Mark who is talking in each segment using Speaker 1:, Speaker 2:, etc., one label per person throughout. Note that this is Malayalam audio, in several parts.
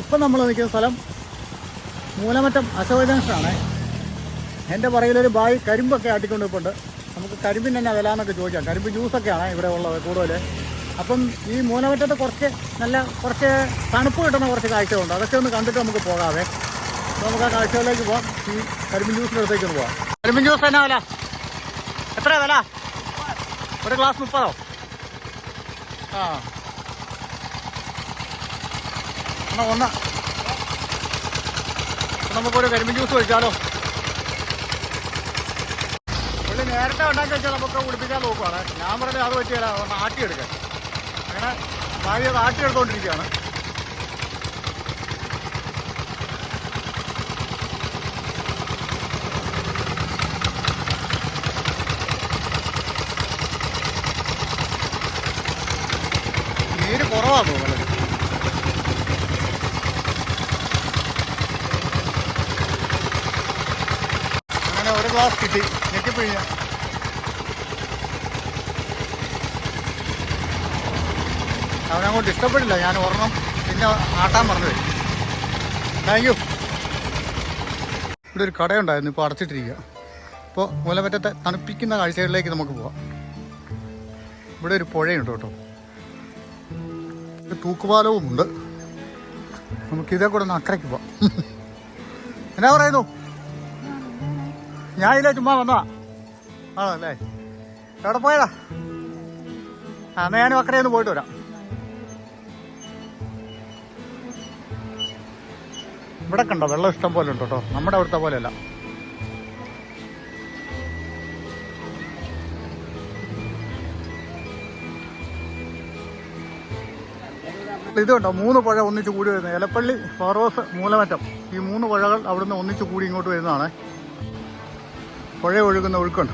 Speaker 1: ഇപ്പം നമ്മൾ നിൽക്കുന്ന സ്ഥലം മൂലമറ്റം അശോക ജംഗ്ഷനാണ് എന്റെ പറയിലൊരു ബായി കരിമ്പൊക്കെ ആട്ടിക്കൊണ്ട് പോണ്ട് നമുക്ക് കരിമ്പിന് തന്നെ വില എന്നൊക്കെ ചോദിക്കാം. കരിമ്പ് ജ്യൂസൊക്കെയാണ് ഇവിടെ ഉള്ളത് കൂടുതൽ അപ്പം ഈ മൂലമറ്റത്ത് കുറച്ച് നല്ല കുറച്ച് തണുപ്പ് കിട്ടുന്ന കുറച്ച് കാഴ്ചകളുണ്ട്. അതൊക്കെ ഒന്ന് കണ്ടിട്ട് നമുക്ക് പോകാവേ. നമുക്ക് ആ കാഴ്ചകളിലേക്ക് പോകാം ഈ കരിമ്പിൻ ജ്യൂസിന്റെ അടുത്തേക്ക് ഒന്ന് പോകാം കരിമ്പിൻ ജ്യൂസ് എന്നാ വില? എത്ര വില? ഒരു ഗ്ലാസ് മുപ്പതോ? ആ. എന്നാ ഒന്ന്. നമുക്കൊരു കരിമ്പിൻ ജ്യൂസ് കഴിച്ചാലോ? പുള്ളി നേരത്തെ ഉണ്ടാക്കി വെച്ചാൽ നമുക്ക് കുടിപ്പിക്കാൻ നോക്കുവാണ്. ഞാൻ പറഞ്ഞത് അത് പറ്റിയല്ല ഒന്ന് ആട്ടിയെടുക്കാൻ അങ്ങനെ ഭാര്യ അത് ആട്ടിയെടുത്തോണ്ടിരിക്കുകയാണ്. നീര് കുറവാണ് തോന്നുന്നത് ഗ്ലാസ് കിട്ടി. ഞെക്കിപ്പിഴിഞ്ഞ അവനങ്ങോട്ട് ഇഷ്ടപ്പെടില്ല. ഞാൻ ഓർമ്മ പിന്നെ ആട്ടാൻ പറഞ്ഞു താങ്ക് യു ഇവിടെ ഒരു കടയുണ്ടായിരുന്നു. ഇപ്പോൾ അടച്ചിട്ടിരിക്കുക. ഇപ്പോൾ മൂലമറ്റത്തെ തണുപ്പിക്കുന്ന കാഴ്ചകളിലേക്ക് നമുക്ക് പോവാം. ഇവിടെ ഒരു പുഴയുണ്ട് കേട്ടോ. തൂക്കുപാലവുമുണ്ട്. തൂക്കുപാലവും ഉണ്ട് നമുക്ക് ഇതേ കൂടെ ഒന്ന് അക്കരയ്ക്ക് പോവാം. എന്നാ പറയുന്നു? ഞാൻ ഇതിലെ ചുമ്മാ വന്നതാ. ആണല്ലേ? എവിടെ പോയതാ? ആ എന്നാ ഞാനും അക്കരെ ഒന്ന് പോയിട്ട് വരാം. ഇവിടെ കണ്ടോ വെള്ളം ഇഷ്ടം പോലെ ഉണ്ട് കേട്ടോ. നമ്മുടെ അവിടുത്തെ ഇത് കണ്ടോ മൂന്ന് പുഴ ഒന്നിച്ച് കൂടി വരുന്നത്. ഇലപ്പള്ളി ഫാറോസ് മൂലമറ്റം. ഈ മൂന്ന് പുഴകൾ അവിടുന്ന് ഒന്നിച്ച് കൂടി ഇങ്ങോട്ട് വരുന്നതാണ്. പുഴ ഒഴുകുന്ന ഒഴുക്കുണ്ട്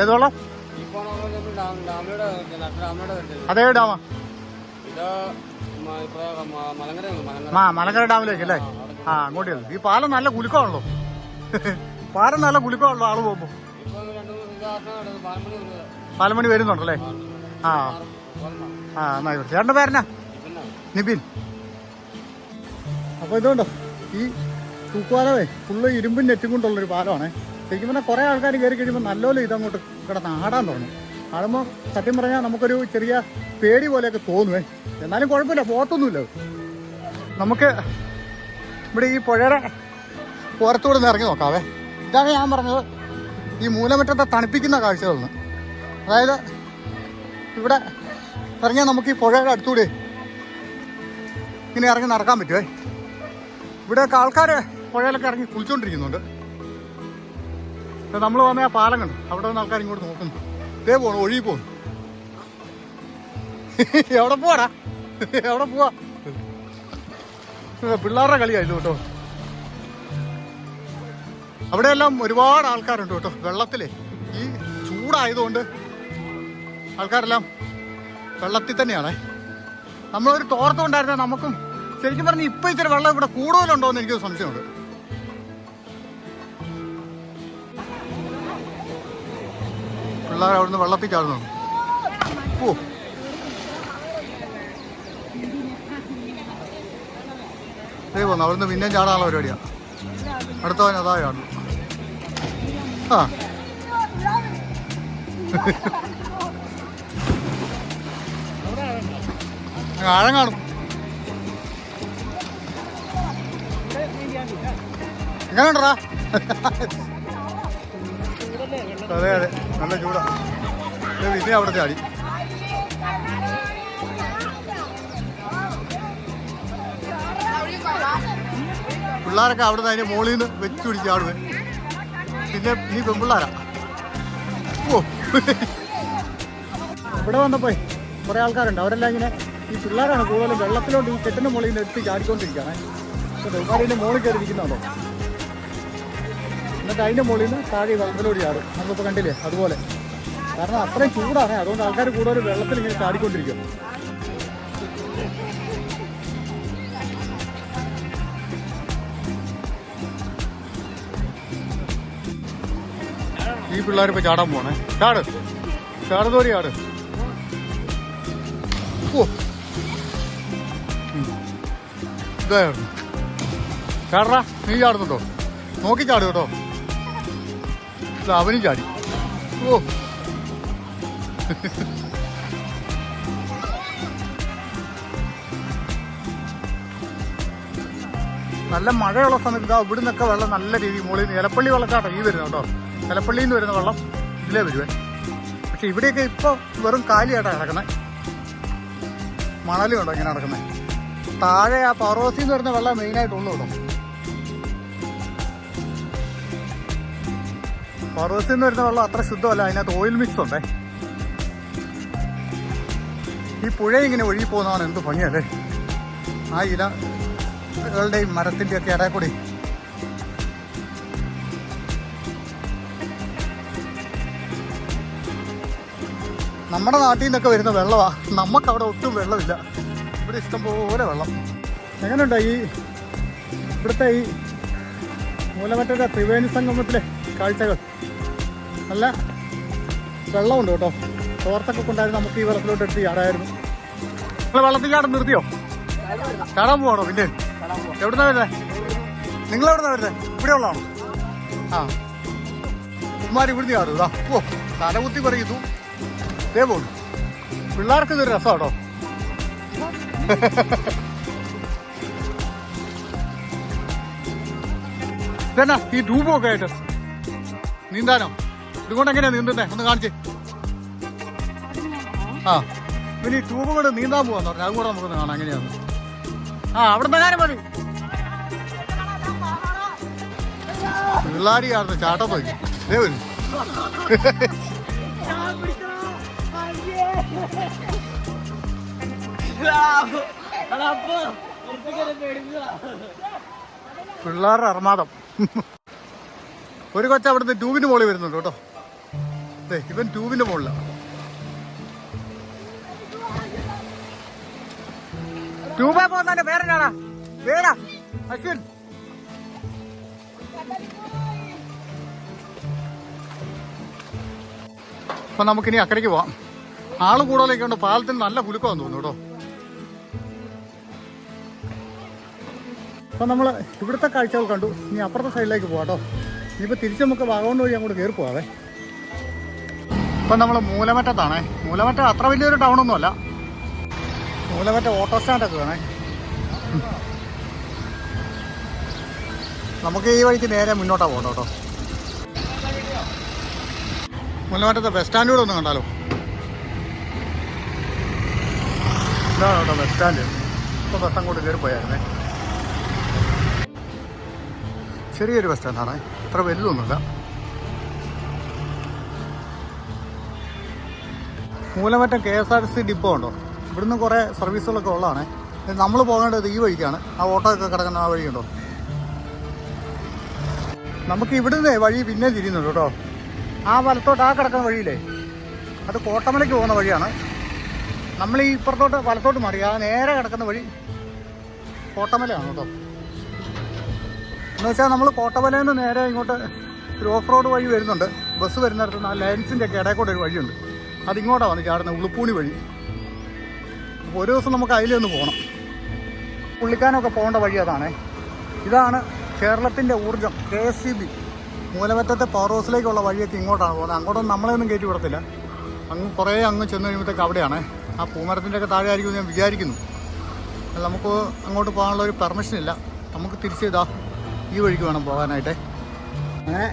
Speaker 1: ഏത് വെള്ളം?
Speaker 2: ഈ പോണ വഴിക്ക് ഡാം- ഡാമിലൂടെ വരുന്നില്ല. അത്ര ഡാമിലൂടെ വരുന്നില്ല.
Speaker 1: അതേ ഡാമാ. ആ മലങ്കര ഡാമിലേക്ക് അല്ലേ? ആ അങ്ങോട്ട് ചെല്ലും. ഈ പാലം നല്ല കുലുക്കമാണല്ലോ. പാലം നല്ല കുലുക്കമാണല്ലോ ആൾ പോകുമ്പോ.
Speaker 2: പാലമണി
Speaker 1: വരുന്നുണ്ടല്ലേ? ആ. ആ എന്നാ. ചേട്ടന്റെ പേരെന്നാ? നിബിൻ അപ്പോൾ ഇതുകൊണ്ടോ? ഈ തൂക്കുപാലമേ ഫുള്ള് ഇരുമ്പും നെറ്റും കൊണ്ടുള്ളൊരു പാലമാണ്. ശരിക്കും പറഞ്ഞാൽ കുറേ ആൾക്കാർ കയറി കഴിയുമ്പോൾ നല്ലപോലെ ഇതങ്ങോട്ട് കിടന്ന് ആടാൻ തുടങ്ങും. ആടുമ്പോൾ സത്യം പറഞ്ഞാൽ നമുക്കൊരു ചെറിയ പേടി പോലെയൊക്കെ തോന്നുവേ. എന്നാലും കുഴപ്പമില്ല പോത്തൊന്നുമില്ല. നമുക്ക് ഇവിടെ ഈ പുഴയുടെ പുറത്തൂടെ നിന്ന് ഇറങ്ങി നോക്കാവേ. ഇതാണ് ഞാൻ പറഞ്ഞത് ഈ മൂലമറ്റത്തെ തണുപ്പിക്കുന്ന കാഴ്ചകളെന്ന്. അതായത് ഇവിടെ ഇറങ്ങിയാൽ നമുക്ക് ഈ പുഴയുടെ അടുത്തൂടെ ഇങ്ങനെ ഇറങ്ങി നടക്കാൻ പറ്റുമേ ഇവിടെയൊക്കെ ആൾക്കാർ പുഴയിലൊക്കെ ഇറങ്ങി കുളിച്ചുകൊണ്ടിരിക്കുന്നുണ്ട് നമ്മൾ വന്ന ആ പാലം കണ്ടു. അവിടെ വന്ന് ആൾക്കാർ ഇങ്ങോട്ട് നോക്കുന്നു. ഇതേ പോണു ഒഴുകി പോണു. എവിടെ പോവാടാ? എവിടെ പോവാ? പിള്ളേരുടെ കളിയായിരുന്നു കേട്ടോ? അവിടെയെല്ലാം ഒരുപാട് ആൾക്കാരുണ്ട് കേട്ടോ വെള്ളത്തിലെ. ഈ ചൂടായതുകൊണ്ട് ആൾക്കാരെല്ലാം വെള്ളത്തിൽ തന്നെയാണേ. നമ്മളൊരു തോർത്തുണ്ടായിരുന്ന നമുക്കും ശരിക്കും പറഞ്ഞാൽ ഇപ്പം ഇച്ചിരി വെള്ളം ഇവിടെ കൂടുതലുണ്ടോ എന്ന് എനിക്കൊരു സംശയമുണ്ട്. പിള്ളേർ അവിടുന്ന് വെള്ളത്തിൽ ചാടുന്നു ഓ ദേ പോന്നു അവിടുന്ന് പിന്നെയും ചാടാനുള്ള പരിപാടിയാ. അടുത്തവൻ അതാ ആ. ആഴം കാണും. എങ്ങനെയുണ്ടടാ അതെ അതെ. നല്ല ചൂടാ. പിന്നെ അവിടെ ചാടി. പിള്ളേരൊക്കെ അവിടെ നിന്ന് അതിന്റെ മുകളിൽ നിന്ന് വെച്ച് പിടിച്ചു ആടുവേ പിന്നെ ഈ പെൺപിള്ളാരാ ഓ. ഇവിടെ വന്നപ്പോ കുറെ ആൾക്കാരുണ്ട്. അവരെല്ലാം ഇങ്ങനെ ഈ പിള്ളേരാണ് കൂടുതലും വെള്ളത്തിലോട്ട് ഈ കെട്ടിന്റെ മുകളിൽ നിന്ന് എടുത്ത് ചാടിക്കൊണ്ടിരിക്കുകയാണ്. ബഹുമാരിന്റെ മുകളിൽ കയറി ഇരിക്കുന്നുണ്ടോ എന്നിട്ട് അതിന്റെ മുകളിൽ നിന്ന് താഴെ ഈ വെള്ളത്തിലോട്ട് ചാടും. നമ്മളിപ്പോൾ കണ്ടില്ലേ? അതുപോലെ. കാരണം അത്രയും ചൂടാണ്. അതുകൊണ്ട് ആൾക്കാർ കൂടുതൽ വെള്ളത്തിൽ ഇങ്ങനെ ചാടിക്കൊണ്ടിരിക്കും. ഈ പിള്ളേർ ഇപ്പൊ ചാടാൻ പോണേ. ചാട്. ചാടുതോറി ചാട്. ഓ. ഇതായിരുന്നു. ചാടറാ. നീ ചാടുന്നുണ്ടോ? നോക്കി ചാട് കേട്ടോ. അവനും ചാടി. ഓ. നല്ല മഴയുള്ള സമയത്ത് ഇതാ ഇവിടെ നിന്നൊക്കെ വെള്ളം നല്ല രീതി മുകളിൽ നിന്ന് ഇലപ്പള്ളി വെള്ളച്ചാട്ടം ഈ വരുന്നത് കേട്ടോ. ഇലപ്പള്ളിയിൽ നിന്ന് വരുന്ന വെള്ളം ഇതിലേ വരുവേ പക്ഷെ ഇവിടെയൊക്കെ ഇപ്പോൾ വെറും കാലിയായിട്ടാണ് കിടക്കുന്നത് മണലും ഉണ്ടോ ഇങ്ങനെ നടക്കുന്നത് താഴെ ആ പറോസിന്ന് വരുന്ന വെള്ളം മെയിനായിട്ടുള്ളൂ കേട്ടോ. പർവത്തിൽ നിന്ന് വരുന്ന വെള്ളം അത്ര ശുദ്ധമല്ല അതിനകത്ത് ഓയിൽ മിക്സ് ഉണ്ടേ. ഈ പുഴ ഇങ്ങനെ ഒഴുകി പോകുന്നതാണ് എന്ത് ഭംഗിയല്ലേ? ആ ഇലകളുടെയും മരത്തിന്റെ ഒക്കെ ഇടയിൽ നമ്മുടെ നാട്ടിൽ നിന്നൊക്കെ വരുന്ന വെള്ളമാണ് നമുക്ക് അവിടെ ഒട്ടും വെള്ളമില്ല. ഇവിടെ ഇഷ്ടംപോലെ വെള്ളം. എങ്ങനെയുണ്ട് ഈ ഇവിടുത്തെ ഈ മൂലമറ്റ ത്രിവേണി സംഗമത്തിലെ കാഴ്ചകൾ? നല്ല വെള്ളമുണ്ട് കേട്ടോ. തോർത്തൊക്കെ കൊണ്ടായിരുന്നു നമുക്ക് ഈ വെള്ളത്തിലോട്ട് എടുത്ത് ചാടായിരുന്നു നിങ്ങൾ വെള്ളത്തിൽ ചാടം നിർത്തിയോ? ചാടാൻ പോവാണോ പിന്നെ? എവിടുന്നാ വരുന്നത് നിങ്ങൾ എവിടുന്നാ വരുന്നത് ഇവിടെ ഉള്ളതാണോ ആ. ഉമ്മാരി ഇവിടുന്ന് ചാടും. ഓ തലകുത്തി പറയുന്നു ഇതേ പോകുന്നു പിള്ളേർക്ക് ഇതൊരു രസമാട്ടോ. ഇതെന്നാ ഈ ട്യൂബൊക്കെ ആയിട്ട്. നീന്താനോ? ഇതുകൊണ്ട് എങ്ങനെയാ നീന്തുന്നേ ഒന്ന് കാണിച്ചേ. ആ. പിന്നെ ഈ ട്യൂബ് കൊണ്ട് നീന്താൻ പോവാന്ന് പറഞ്ഞു. അതും കൂടെ നമുക്കൊന്ന് കാണാം. എങ്ങനെയാന്ന്. ആ അവിടെ കാര്യം മതി. പിള്ളാരി ആയിരുന്നു ചാട്ടം നോക്കി വരും. പിള്ളേരുടെ അർമാദം. ഒരു കൊച്ച അവിടുന്ന് ട്യൂബിന് മോളി വരുന്നുണ്ട് കേട്ടോ. ഇവൻ ട്യൂബിന്റെ മുകളിലാണ്. ട്യൂബേ പോകുന്നതിന്റെ പേരെന്നാടാ? പേരാ? അശ്വിൻ. അപ്പൊ നമുക്കിനി അക്കരയ്ക്ക് പോവാം. ആൾ കൂടുതലൊക്കെ ഉണ്ട്. പാലത്തിന് നല്ല കുലുക്കമാന്ന് തോന്നുന്നു കേട്ടോ. അപ്പൊ നമ്മൾ ഇവിടുത്തെ കാഴ്ചകൾ കണ്ടു. ഇനി അപ്പുറത്തെ സൈഡിലേക്ക് പോവാട്ടോ ഇനിയിപ്പോ തിരിച്ച് നമുക്ക് വാഗമൺ വഴി അങ്ങോട്ട് കയറി പോവാവേ. ഇപ്പൊ നമ്മൾ മൂലമറ്റത്താണേ. മൂലമറ്റം അത്ര വലിയൊരു അല്ല മൂലമറ്റ ഓട്ടോ സ്റ്റാൻഡൊക്കെ വേണേ നമുക്ക് ഈ വഴിക്ക് നേരെ മുന്നോട്ടാ പോകട്ടോ കേട്ടോ. മൂലമറ്റത്തെ ബസ് സ്റ്റാൻഡ് കൂടെ ഒന്ന് കണ്ടാലോ? ഇതാണ് ബസ് സ്റ്റാൻഡ് ഇപ്പോൾ ബസ് അങ്ങോട്ട് കയറി പോയായിരുന്നേ. ചെറിയൊരു ബസ് സ്റ്റാൻഡാണ് അത്ര വലുതൊന്നുമില്ല. Moolamattom K S R T C depot ഉണ്ടോ? ഇവിടുന്ന് കുറേ സർവീസുകളൊക്കെ ഉള്ളതാണ്. നമ്മൾ പോകേണ്ടത് ഈ വഴിക്കാണ്. ആ ഓട്ടോ ഒക്കെ കിടക്കുന്ന ആ വഴിയുണ്ടോ നമുക്ക് ഇവിടുന്ന് വഴി പിന്നെ തിരിയുന്നുണ്ട് കേട്ടോ. ആ വലത്തോട്ട് ആ കിടക്കുന്ന വഴിയില്ലേ? അത് കോട്ടമലയ്ക്ക് പോകുന്ന വഴിയാണ്. നമ്മൾ ഈ ഇപ്പുറത്തോട്ട് വലത്തോട്ട് മാറി. ആ നേരെ കിടക്കുന്ന വഴി കോട്ടമലയാണ് കേട്ടോ. എന്ന് വെച്ചാൽ നമ്മൾ കോട്ടമലയിൽ നിന്ന് നേരെ ഇങ്ങോട്ട് ഒരു ഓഫ് റോഡ് വഴി വരുന്നുണ്ട്. ബസ് വരുന്നിടത്ത് ആ ലൈൻസിന്റെ ഒക്കെ ഇടയിൽ കൂടെ ഒരു വഴിയുണ്ട്. അതിങ്ങോട്ടാണ് വന്ന് ചാടുന്നത് ഉളുപ്പൂണി വഴി. അപ്പോൾ ഒരു ദിവസം നമുക്ക് അതിലൊന്ന് പോകണം പുള്ളിക്കാനൊക്കെ പോകേണ്ട വഴി അതാണേ. ഇതാണ് കേരളത്തിന്റെ ഊർജം കെ എസ് സി ബി. മൂലമറ്റത്തെ പവർ ഹൗസിലേക്കുള്ള വഴിയൊക്കെ ഇങ്ങോട്ടാണ് പോകുന്നത്. അങ്ങോട്ടൊന്നും നമ്മളെയൊന്നും കയറ്റി വിടത്തില്ല. അങ്ങ് കുറേ അങ്ങ് ചെന്ന് കഴിയുമ്പോഴത്തേക്ക് അവിടെയാണ്. ആ പൂമരത്തിന്റെ ഒക്കെ താഴെ ആയിരിക്കും ഞാൻ വിചാരിക്കുന്നു. നമുക്ക് അങ്ങോട്ട് പോകാനുള്ള ഒരു പെർമിഷൻ ഇല്ല. നമുക്ക് തിരിച്ച് ഇതാ ഈ വഴിക്ക് വേണം പോകാനായിട്ട്. അങ്ങനെ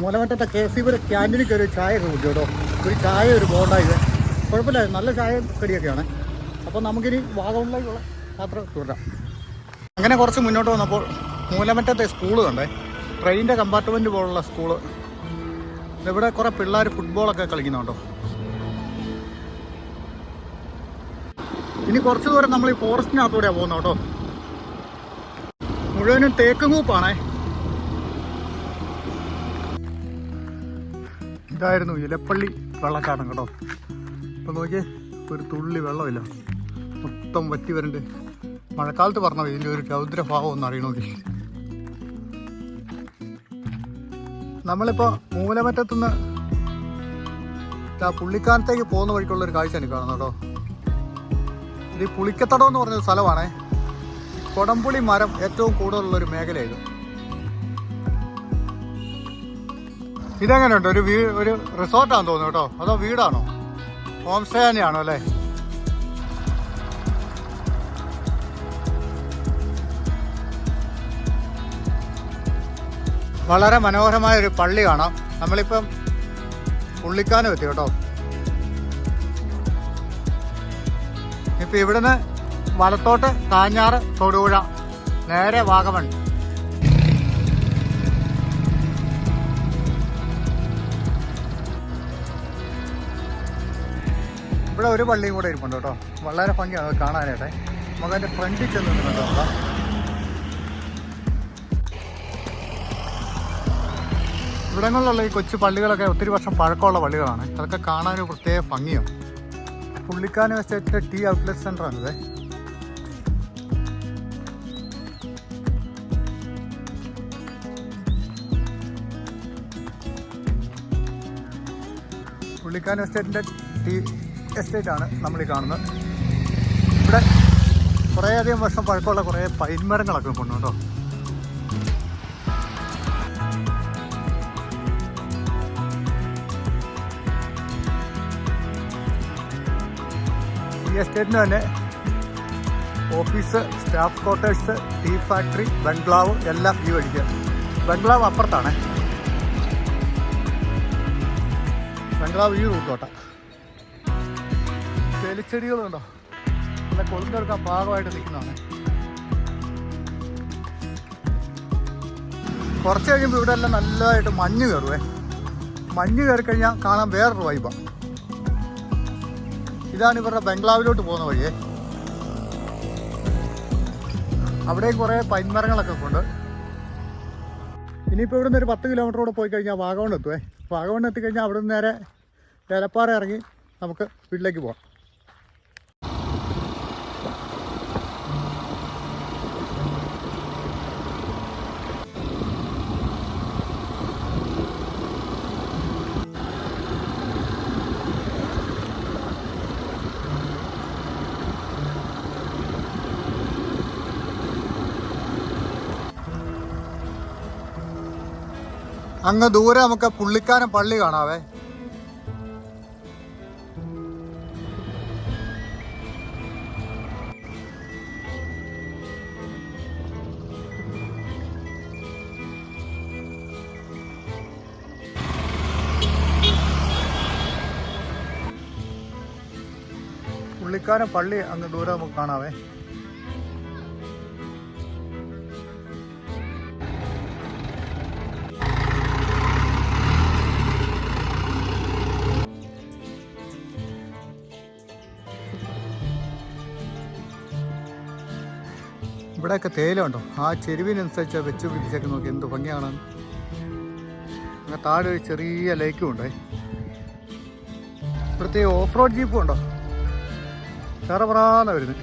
Speaker 1: മൂലമറ്റത്തെ കെ സി ബിയുടെ ക്യാന്റീനിൽ കയറി ചായ ഒക്കെ കേട്ടോ ഒരു ചായ ഒരു ബോണ്ടായത് കുഴപ്പമില്ല നല്ല ചായ കടിയൊക്കെയാണ്. അപ്പോൾ നമുക്കിനി വാഗമണിലേക്കുള്ള യാത്ര തുടരാം. അങ്ങനെ കുറച്ച് മുന്നോട്ട് വന്നപ്പോൾ മൂലമറ്റത്തെ സ്കൂൾ കണ്ടേ. ട്രെയിനിന്റെ കമ്പാർട്ട്മെന്റ് പോലുള്ള സ്കൂൾ. ഇവിടെ കുറേ പിള്ളേർ ഫുട്ബോളൊക്കെ കളിക്കുന്നുണ്ടോ? ഇനി കുറച്ച് ദൂരം നമ്മൾ ഈ ഫോറസ്റ്റിനകത്തൂടെയാണ് പോകുന്നത് കേട്ടോ. മുഴുവനും തേക്കും കൂപ്പാണേ. ഇതായിരുന്നു ഇലപ്പള്ളി വെള്ളച്ചാട്ടം കേട്ടോ. ഇപ്പം നോക്കിയേ ഒരു തുള്ളി വെള്ളമില്ല. മൊത്തം വറ്റി വരണ്ട്. മഴക്കാലത്ത് പറഞ്ഞ ഇതിന്റെ ഒരു രൗദ്രഭാവം ഒന്ന് അറിയണമെങ്കിൽ നമ്മളിപ്പോൾ മൂലമറ്റത്തുനിന്ന് ആ പുള്ളിക്കാനത്തേക്ക് പോകുന്ന വഴിക്കുള്ളൊരു കാഴ്ച എനിക്ക് കാണുന്നത് കേട്ടോ. ഇത് പുളിക്കത്തടം എന്ന് പറഞ്ഞൊരു സ്ഥലമാണേ. കൊടംപുളി മരം ഏറ്റവും കൂടുതലുള്ള ഒരു ഇതെങ്ങനെയുണ്ട്? ഒരു വീ ഒരു റിസോർട്ടാന്ന് തോന്നുന്നു കേട്ടോ. അതോ വീടാണോ? ഹോം സ്റ്റേ തന്നെയാണോ അല്ലേ? വളരെ മനോഹരമായ ഒരു പള്ളി കാണാം. നമ്മളിപ്പം ഉള്ളിക്കാനും എത്തി കേട്ടോ. ഇപ്പം ഇവിടുന്ന് വലത്തോട്ട് കാഞ്ഞാറ് തൊടുപുഴ നേരെ വാഗമൺ. ഇവിടെ ഒരു പള്ളിയും കൂടെ ഇരിപ്പുണ്ട് കേട്ടോ. വളരെ ഭംഗിയാണ് അത് കാണാനായിട്ടെ. നമുക്ക് അതിന്റെ ഫ്രണ്ടിൽ ചെന്ന് ഇവിടങ്ങളിലുള്ള ഈ കൊച്ചു പള്ളികളൊക്കെ ഒത്തിരി വർഷം പഴക്കമുള്ള പള്ളികളാണ്. അതൊക്കെ കാണാനൊരു പ്രത്യേക ഭംഗിയാണ് പുള്ളിക്കാനം എസ്റ്റേറ്റിലെ ടീ ഔട്ട്ലെറ്റ് സെന്റർ ആണിത് പുള്ളിക്കാനം എസ്റ്റേറ്റിന്റെ ടീ എസ്റ്റേറ്റ് ആണ് നമ്മൾ ഈ കാണുന്നത്. ഇവിടെ കുറേയധികം വർഷം പഴക്കമുള്ള കുറേ പൈൻമരങ്ങളൊക്കെ കൊണ്ടു കേട്ടോ ഈ എസ്റ്റേറ്റിന് തന്നെ office staff quarters tea factory ബംഗ്ലാവ് എല്ലാം ഈ വഴിക്ക്. ബംഗ്ലാവ് അപ്പുറത്താണ്. ബംഗ്ലാവ് ഈ റൂട്ടോട്ട ചെലിച്ചെടികളുണ്ടോ നല്ല കൊളുന്തെടുക്കാൻ പാകമായിട്ട് നിൽക്കുന്നതാണ്. കുറച്ച് കഴിയുമ്പോൾ ഇവിടെ എല്ലാം നല്ലതായിട്ട് മഞ്ഞ് കയറുവേ. മഞ്ഞ് കയറി കഴിഞ്ഞാൽ കാണാൻ വേറൊരു വൈബാണ് ഇതാണ് ഇവരുടെ ബംഗ്ലാവിലോട്ട് പോകുന്ന വഴിയേ. അവിടെയും കുറേ പൈൻമരങ്ങളൊക്കെ ഉണ്ട്. ഇനിയിപ്പോൾ ഇവിടുന്ന് ഒരു പത്ത് കിലോമീറ്റർ കൂടെ പോയി കഴിഞ്ഞാൽ വാഗമൺ എത്തുവേ. വാഗമൺ എത്തിക്കഴിഞ്ഞാൽ അവിടെ നിന്ന് നേരെ ഏലപ്പാറ ഇറങ്ങി നമുക്ക് വീട്ടിലേക്ക് പോകാം അങ്ങ് ദൂരെ നമുക്ക് പുള്ളിക്കാനം പള്ളി കാണാവേ. പുള്ളിക്കാരൻ പള്ളി അങ്ങ് ദൂരെ നമുക്ക് കാണാവേ. ഇവിടെയൊക്കെ തേയില ഉണ്ടോ ആ ചെരുവിനനുസരിച്ച് വെച്ച് പിടിച്ചൊക്കെ നോക്കി എന്ത് ഭംഗിയാണ്. അങ്ങനെ താഴെ ഒരു ചെറിയ ലേക്കും ഉണ്ടേ. ഇവിടുത്തെ ഓഫ് റോഡ് ജീപ്പും ഉണ്ടോ ചെറപറാന്ന വരുന്നത്.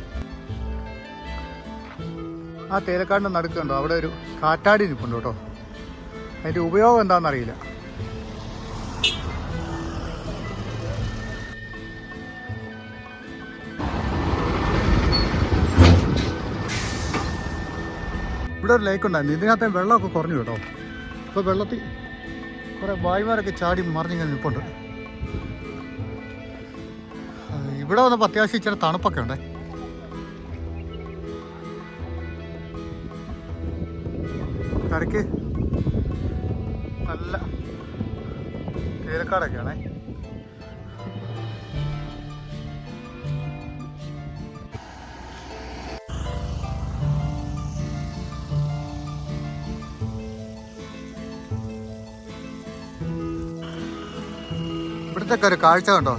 Speaker 1: ആ തേയിലക്കാടിന്റെ നടുക്കുണ്ടോ അവിടെ ഒരു കാറ്റാടി നിൽപ്പുണ്ട് കേട്ടോ. അതിന്റെ ഉപയോഗം എന്താണെന്നറിയില്ല. ഇവിടെ ഒരു ലേക്ക് ഉണ്ടായിരുന്നു. ഇതിനകത്ത് വെള്ളമൊക്കെ കുറഞ്ഞു കേട്ടോ. ഇപ്പോൾ വെള്ളത്തിൽ കുറേ വായ്മാരൊക്കെ ചാടി മറിഞ്ഞിങ്ങനെ നിൽപ്പുണ്ട്. ഇവിടെ വന്നപ്പോൾ അത്യാവശ്യം ഇച്ചിരി തണുപ്പൊക്കെ ഉണ്ടേ. കരയ്ക്ക് നല്ല തേരക്കാടൊക്കെയാണേ ഇവിടുത്തെ ഒരു കാഴ്ച കണ്ടോ?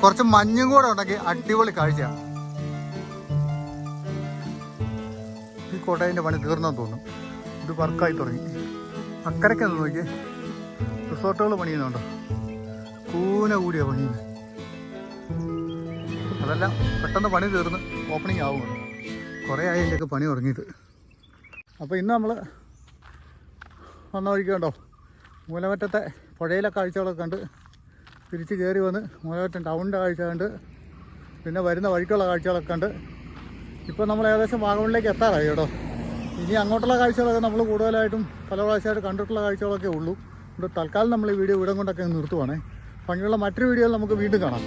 Speaker 1: കുറച്ച് മഞ്ഞും കൂടെ ഉണ്ടെങ്കിൽ അടിപൊളി കാഴ്ചയാണ് ഈ കോട്ടയന്റെ പണി തീർന്നെന്ന് തോന്നുന്നു. ഇത് വർക്കായി തുടങ്ങി. അക്കരയ്ക്ക് ഒന്ന് നോക്കിയേ. റിസോർട്ടുകൾ പണിയുന്നുണ്ടോ? കൂന കൂടിയ പണിയുന്നത് അതെല്ലാം പെട്ടെന്ന് പണി തീർന്ന് ഓപ്പണിംഗ് ആവുകയാണ് കുറേ ആയി പണി തുടങ്ങിയിട്ട്. അപ്പോൾ ഇന്ന് നമ്മൾ വന്ന വഴിക്ക് കണ്ടോ? മൂലമറ്റത്തെ പുഴയിലെ കാഴ്ചകളൊക്കെ കണ്ട് തിരിച്ച് കയറി വന്ന് മൂലാറ്റം ടൗണിന്റെ കാഴ്ച കണ്ട് പിന്നെ വരുന്ന വഴിക്കുള്ള കാഴ്ചകളൊക്കെ കണ്ട്. ഇപ്പോൾ നമ്മൾ ഏകദേശം വാഗമണിലേക്ക് എത്താറായി കേട്ടോ. ഇനി അങ്ങോട്ടുള്ള കാഴ്ചകളൊക്കെ നമ്മൾ കൂടുതലായിട്ടും പല പ്രാവശ്യമായിട്ട് കണ്ടിട്ടുള്ള കാഴ്ചകളൊക്കെ ഉള്ളൂ. അതുകൊണ്ട് തൽക്കാലം നമ്മൾ ഈ വീഡിയോ ഇവിടം കൊണ്ടൊക്കെ നിർത്തുവാണേ. ഭംഗിയുള്ള മറ്റൊരു വീഡിയോയിൽ നമുക്ക് വീണ്ടും കാണാം.